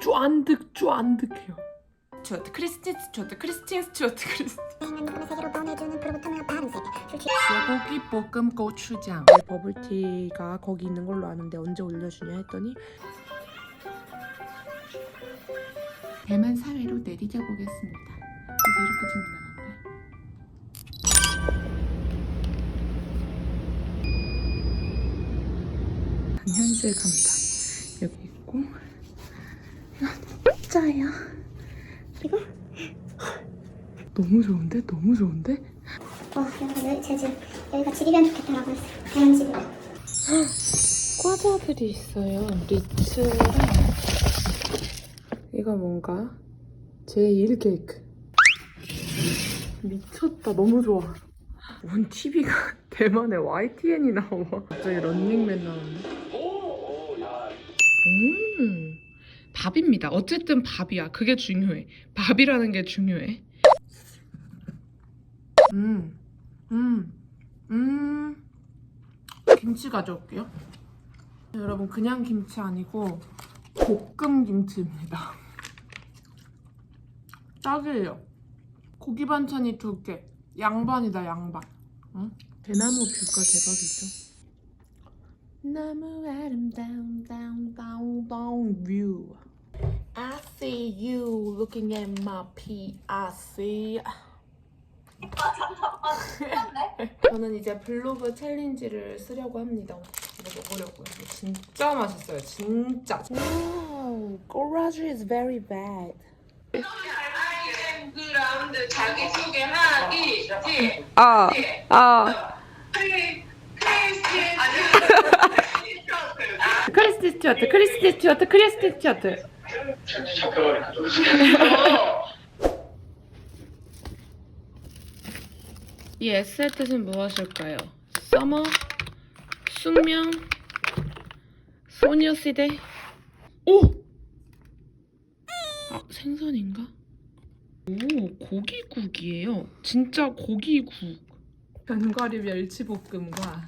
쫀득 쫀득해요. 스튜어트 크리스틴 스튜어트 크리스틴 스튜어트 크리스틴 쇠고기 볶음 고추장. 버블티가 거기 있는 걸로 아는데 언제 올려주냐 했더니 대만 사회로 내리자 보겠습니다. 그래서 이렇게 준비해놨네. 현실 감자 여기 있고 짜요. 그리고 너무 좋은데? 너무 좋은데? 어 제가 지금 여기가 집이면 좋겠다라고 했어요. 대만 집이요 과자들이 있어요. 리츠랑 이거 뭔가? 제1 케이크. 미쳤다. 너무 좋아. 뭔 TV가 대만의 YTN이 나와. 갑자기 런닝맨 나오네. 음 밥입니다 어쨌든 밥이야 그게 중요해 밥이라는 게 중요해 음 음, 음. 김치 가져올게요 여러분 그냥 김치 아니고 볶음 김치입니다. 딱이에요. 고기 반찬이 두 개. 양반이다 양반. 응? 대나무 뷰가 대박이죠. 나무 아름다운 다운 다운 다운 뷰. I see you looking at my PRC. 저는 이제 블로그 챌린지를 쓰려고 합니다. 이거 먹으려고요. 이거 진짜 맛있어요. 진짜. Wow, Goraju is very bad. 그 라운드 자기 소개 하기 지 아, 아. 크리스티 크리스티 스튜어트, 크리스티 스튜어트, 크리스티 스튜어트. 이 S의 뜻은 무엇일까요? 서머, 숙명, 소녀시대. 오! 아, 생선인가? 오, 고기국이에요. 진짜 고기국. 견과류 멸치볶음과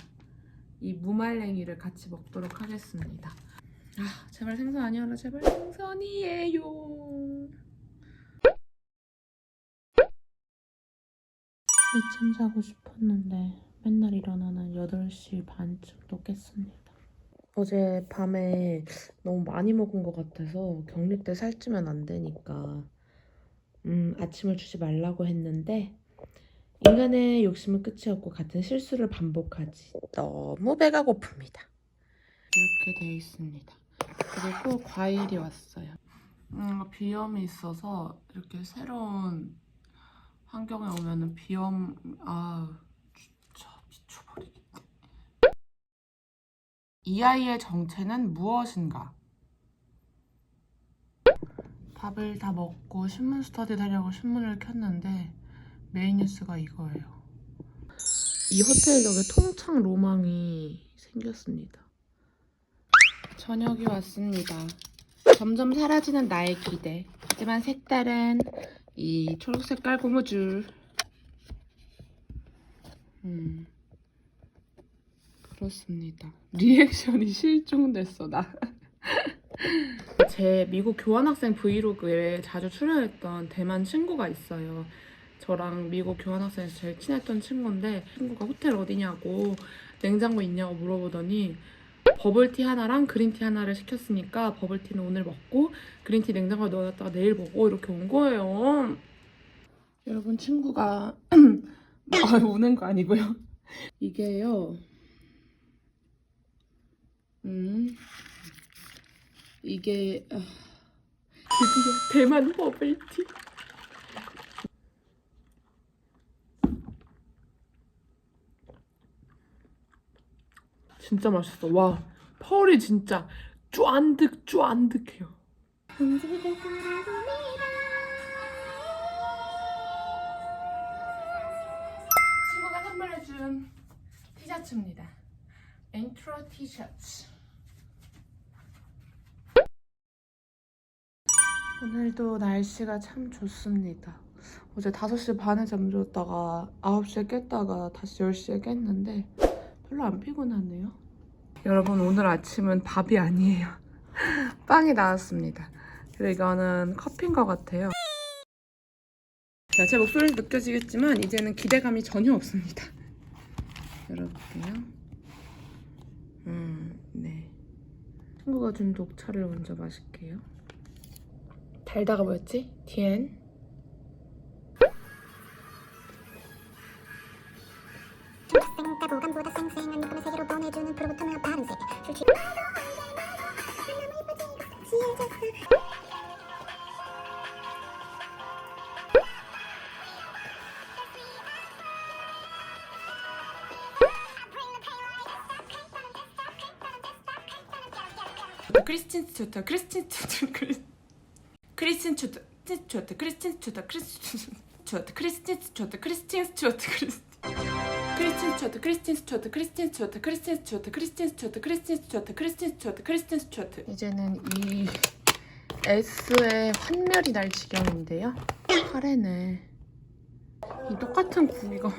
이 무말랭이를 같이 먹도록 하겠습니다. 아, 제발 생선 아니어라. 제발 생선이에요. 늦잠 자고 싶었는데 맨날 일어나는 8시 반쯤도 깼습니다. 어제 밤에 너무 많이 먹은 것 같아서 격리 때 살찌면 안 되니까 음, 아침을 주지 말라고 했는데 인간의 욕심은 끝이 없고 같은 실수를 반복하지 너무 배가 고픕니다. 이렇게 돼 있습니다. 그리고 과일이 왔어요. 음, 비염이 있어서 이렇게 새로운 환경에 오면은 비염 아 진짜 미쳐버리겠네. 이 아이의 정체는 무엇인가? 밥을 다 먹고 신문 스터디 하려고 신문을 켰는데 메인 뉴스가 이거예요. 이 호텔 덕에 통창 로망이 생겼습니다. 저녁이 왔습니다. 점점 사라지는 나의 기대. 하지만 색다른 이 초록색깔 고무줄. 음. 그렇습니다. 리액션이 실종됐어, 나. 제 미국 교환학생 브이로그에 자주 출연했던 대만 친구가 있어요. 저랑 미국 교환학생에서 제일 친했던 친구인데 친구가 호텔 어디냐고 냉장고 있냐고 물어보더니 버블티 하나랑 그린티 하나를 시켰으니까 버블티는 오늘 먹고 그린티 냉장고에 넣어놨다가 내일 먹어 이렇게 온 거예요. 여러분 친구가 아, 우는 거 아니고요. 이게요. 음 이게 아, 드디어 대만 버블티. 진짜 맛있어. 와 펄이 진짜 쫀득 쫀득해요. 친구가 선물해준 티셔츠입니다. 엔트로 티셔츠. 오늘도 날씨가 참 좋습니다. 어제 5시 반에 잠들었다가 9시에 깼다가 다시 10시에 깼는데 별로 안 피곤하네요. 여러분 오늘 아침은 밥이 아니에요. 빵이 나왔습니다. 그리고 이거는 커피인 것 같아요. 자, 제 목소리 느껴지겠지만 이제는 기대감이 전혀 없습니다. 열어볼게요. 음, 네. 친구가 준 녹차를 먼저 마실게요. 달다가 뭐였지? 디엔. 따보감보다 쌩쌩한 느낌의 세계로 보내주는 프로부터는 다른 세계 술 취 크리스틴 스튜어트 크리스틴 스튜어트 크리스 크리스틴 스튜어트 스튜어트 크리스틴 스튜어트 크리스틴 스튜어트 크리스틴 스튜어트 크리스틴 스튜어트 크리스 크리스틴 스튜어트 크리스틴 스튜어트 크리스틴 스튜어트 크리스틴 스튜어트 크리스틴 스튜어트 크리스틴 스튜어트 크리스틴 스튜어트 크리스틴 스튜어트 이제는 이 S의 환멸이 날 지경인데요. 카레네. 이 똑같은 구이가.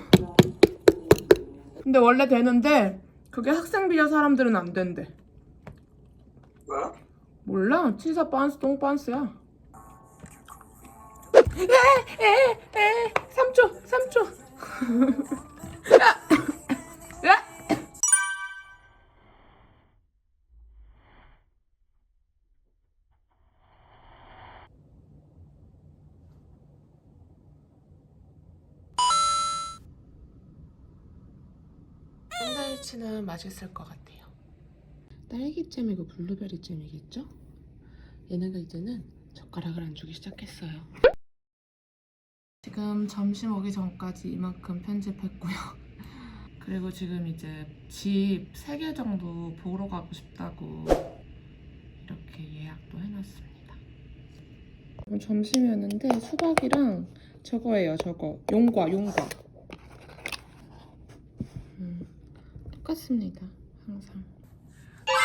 근데 원래 되는데 그게 학생 비자 사람들은 안 된대. 뭐야? 몰라. 치사 빤스 똥 빤스야. 에에에 3초 3초. 샌드위치는 맛있을 것 같아요. 딸기잼이고 블루베리잼이겠죠? 얘네가 이제는 젓가락을 안 주기 시작했어요. 지금 점심 오기 전까지 이만큼 편집했고요. 그리고 지금 이제 집 3개 정도 보러 가고 싶다고 이렇게 예약도 해놨습니다. 점심이었는데 수박이랑 저거예요, 저거. 용과, 용과. 음, 똑같습니다, 항상.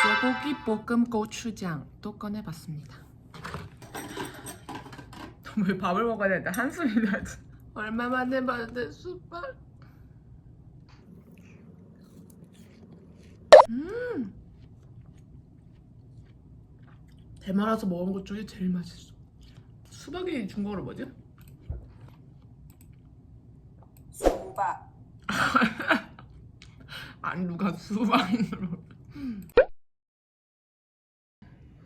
쇠고기 볶음 고추장 또 꺼내봤습니다. 왜 밥을 먹어야 되는데 한숨이 나지? 얼마 만에 봤는데 수박. 음. 대만에서 먹은 것 중에 제일 맛있어. 수박이 중국어로 뭐지? 수박 아니 누가 수박으로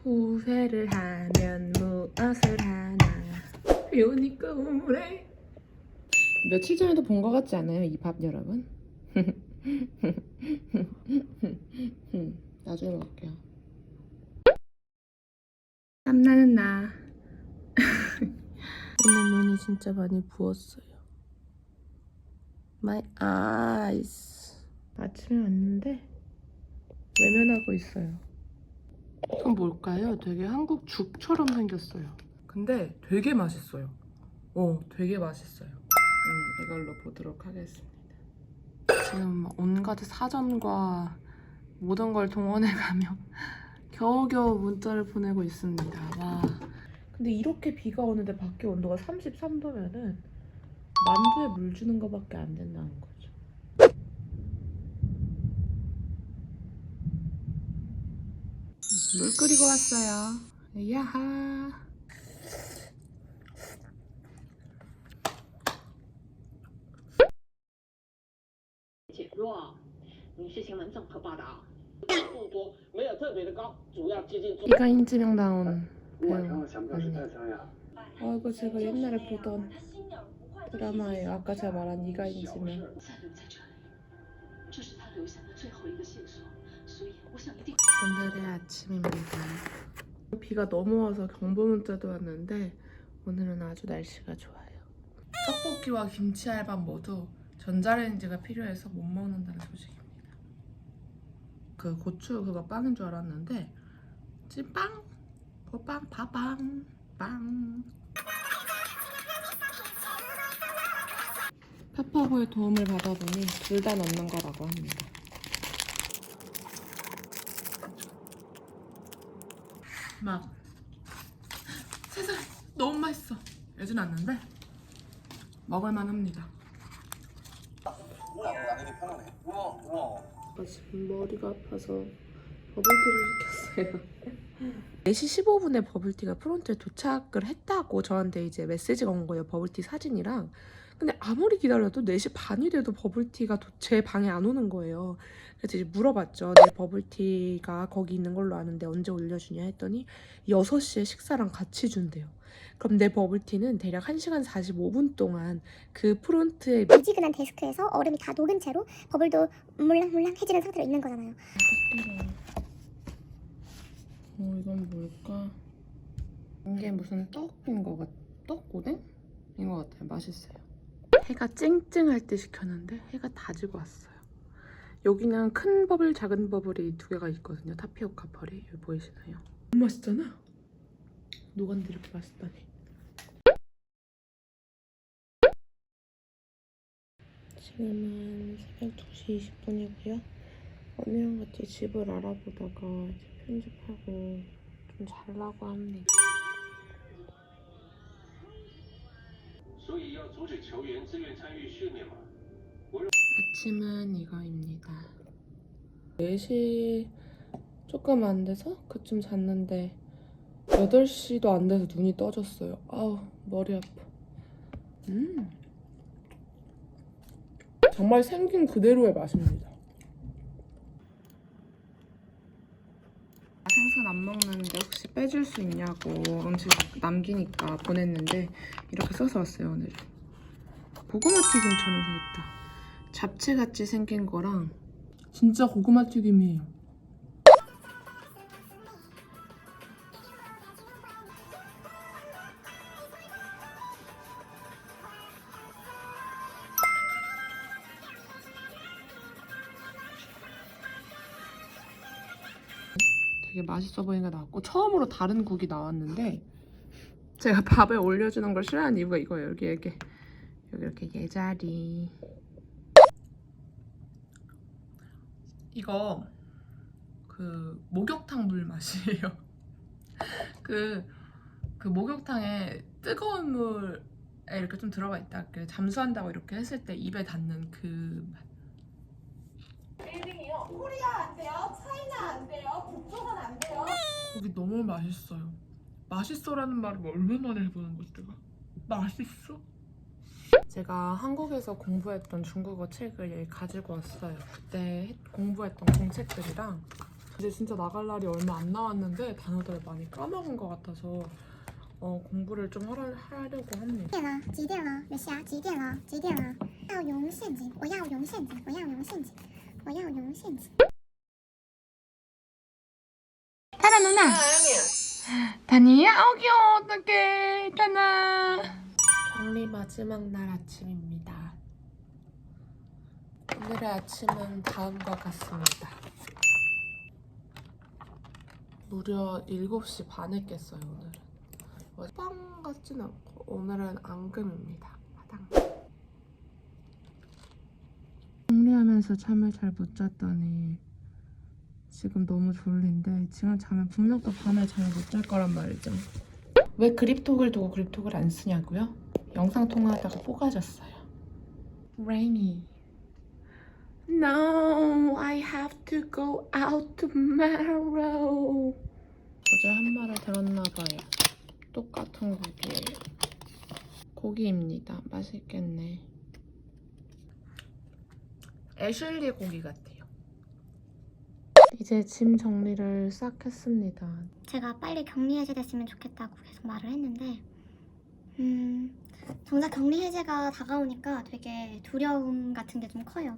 후회를 하면 무엇을 하나 요니까 우울해 며칠 전에도 본 것 같지 않아요 이 밥 여러분? 나중에 먹을게요 땀나는 나 오늘 눈이 진짜 많이 부었어요 My eyes. 아침에 왔는데 외면하고 있어요. 이건 뭘까요? 되게 한국 죽처럼 생겼어요. 근데 되게 맛있어요. 어, 되게 맛있어요. 음, 이걸로 보도록 하겠습니다. 지금 온갖 사전과 모든 걸 동원해가며 겨우겨우 문자를 보내고 있습니다. 와. 근데 이렇게 비가 오는데 밖에 온도가 33도면은 만두에 물 주는 거밖에 안 된다는 거죠. 물 끓이고 왔어요. 야하. 你是新闻综合报道。不多，没有特别的高，主要接近中。 이가인지명 나온 배우 晚上想不想吃 언니. 泰餐呀？ 아 이거 제가 옛날에 보던 드라마예요. 아까 제가 말한 이가인지명. 在留在这里，这是他留下的最后一个线索，所以我想一定。 오늘의 아침입니다. 비가 너무 와서 경보 문자도 왔는데 오늘은 아주 날씨가 좋아요. 떡볶이와 김치 알밥 모두 전자레인지가 필요해서 못 먹는다는 소식입니다. 그 고추 그거 빵인 줄 알았는데 찐빵, 호빵, 파빵, 빵. 파파고의 도움을 받아보니 둘 다 넣는 거라고 합니다. 막 세상 너무 맛있어. 여진 않는데 먹을만 합니다 아, 지금 머리가 아파서 버블티를 시켰어요 4시 15분에 버블티가 프론트에 도착을 했다고 저한테 이제 메시지가 온 거예요. 버블티 사진이랑. 근데 아무리 기다려도 4시 반이 돼도 버블티가 도- 제 방에 안 오는 거예요. 그래서 이제 물어봤죠. 내 버블티가 거기 있는 걸로 아는데 언제 올려주냐 했더니 6시에 식사랑 같이 준대요. 그럼 내 버블티는 대략 1시간 45분 동안 그 프론트에 미지근한 데스크에서 얼음이 다 녹은 채로 버블도 물랑물랑해지는 상태로 있는 거잖아요. 어, 이건 뭘까? 이게 무슨 떡인 것 같, 떡 오뎅? 인것 같아요. 맛있어요. 해가 쨍쨍할 때 시켰는데 해가 다 지고 왔어요. 여기는 큰 버블, 작은 버블이 두 개가 있거든요. 타피오카 펄이 여기 보이시나요? 너무 맛있잖아. 녹았는데 이렇게 맛있다니. 지금은 새벽 2시 20분이고요. 언니랑 같이 집을 알아보다가 이제 편집하고 좀 잘라고 합니다. 所以要阻止球员自愿参与训练吗？ 아침은 이거입니다. 4시 조금 안 돼서 그쯤 잤는데 8시도 안 돼서 눈이 떠졌어요. 아우 머리 아파. 음. 정말 생긴 그대로의 맛입니다. 생선 안 먹는데 혹시 빼줄 수 있냐고 음식 남기니까 보냈는데 이렇게 써서 왔어요 오늘. 고구마 튀김처럼 생겼다. 잡채같이 생긴 거랑 진짜 고구마 튀김이에요. 되게 맛있어 보이는 게 나왔고 처음으로 다른 국이 나왔는데 제가 밥에 올려주는 걸 싫어하는 이유가 이거예요. 여기 이렇게 여기 이렇게 예자리 이거 그 목욕탕 물 맛이에요. 그, 그 목욕탕에 뜨거운 물에 이렇게 좀 들어가 있다. 그 잠수한다고 이렇게 했을 때 입에 닿는 그 맛. 거기 너무 맛있어요. 맛있어라는 말을 얼마나 해보는 거지 내가? 맛있어? 제가 한국에서 공부했던 중국어 책을 가지고 왔어요. 그때 했- 공부했던 공책들이랑 이제 진짜 나갈 날이 얼마 안 남았는데 단어들을 많이 까먹은 것 같아서 어, 공부를 좀 하려, 하려고 합니다. 点了，几点了？月霞，几点了？几点了？要用现金，我要用现金，我要用现金， 我要用现金。 타나 누나. 다니야? 어 귀여워 어떡해 타나. 격리 마지막 날 아침입니다. 오늘의 아침은 다음과 같습니다. 무려 7시 반에 깼어요, 오늘은. 어제 빵 같진 않고, 오늘은 앙금입니다. 마당. 정리하면서 잠을 잘 못 잤더니 지금 너무 졸린데 지금 자면 분명 또 밤에 잠을 못 잘 거란 말이죠. 왜 그립톡을 두고 그립톡을 안 쓰냐고요? 영상 통화하다가 뽀가졌어요. Rainy. No, I have to go out tomorrow. 어제 한 말을 들었나 봐요. 똑같은 곡이에요. 고기입니다. 맛있겠네. 애슐리 고기 같아요. 이제 짐 정리를 싹 했습니다. 제가 빨리 격리 해제됐으면 좋겠다고 계속 말을 했는데, 음, 정작 격리 해제가 다가오니까 되게 두려움 같은 게 좀 커요.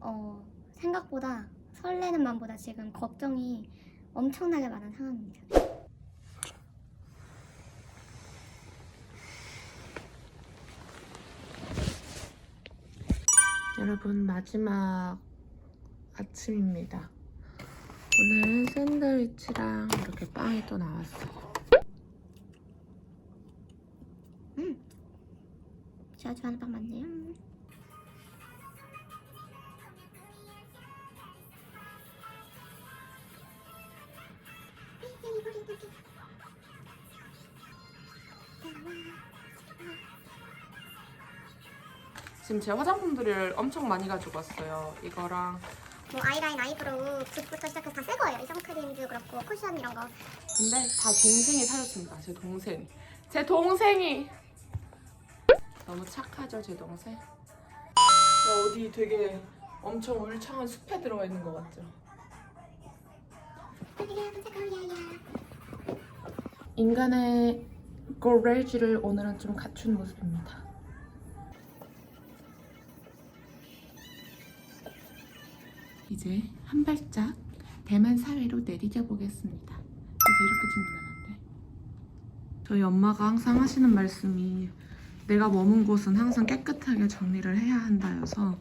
어, 생각보다 설레는 마음보다 지금 걱정이 엄청나게 많은 상황입니다. 여러분 마지막 아침입니다. 오늘은 샌드위치랑 이렇게 빵이 또 나왔어요. 제가 좋아하는 빵 맞네요. 지금 제 화장품들을 엄청 많이 가지고 왔어요. 이거랑 뭐 아이라인, 아이브로우, 붓부터 시작해서 다 새 거예요. 이 선크림도 그렇고 쿠션 이런 거. 근데 다 동생이 사줬습니다. 제 동생. 제 동생이 너무 착하죠, 제 동생. 어디 되게 엄청 울창한 숲에 들어가 있는 것 같죠. 인간의 고레지를 오늘은 좀 갖춘 모습입니다. 이제 한 발짝 대만 사회로 내리겨 보겠습니다. 그래서 이렇게 찍는다는데. 저희 엄마가 항상 하시는 말씀이 내가 머문 곳은 항상 깨끗하게 정리를 해야 한다여서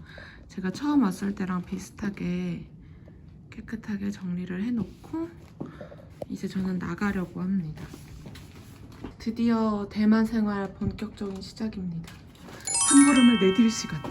제가 처음 왔을 때랑 비슷하게 깨끗하게 정리를 해놓고 이제 저는 나가려고 합니다. 드디어 대만 생활 본격적인 시작입니다. 한 걸음을 내딜 시간.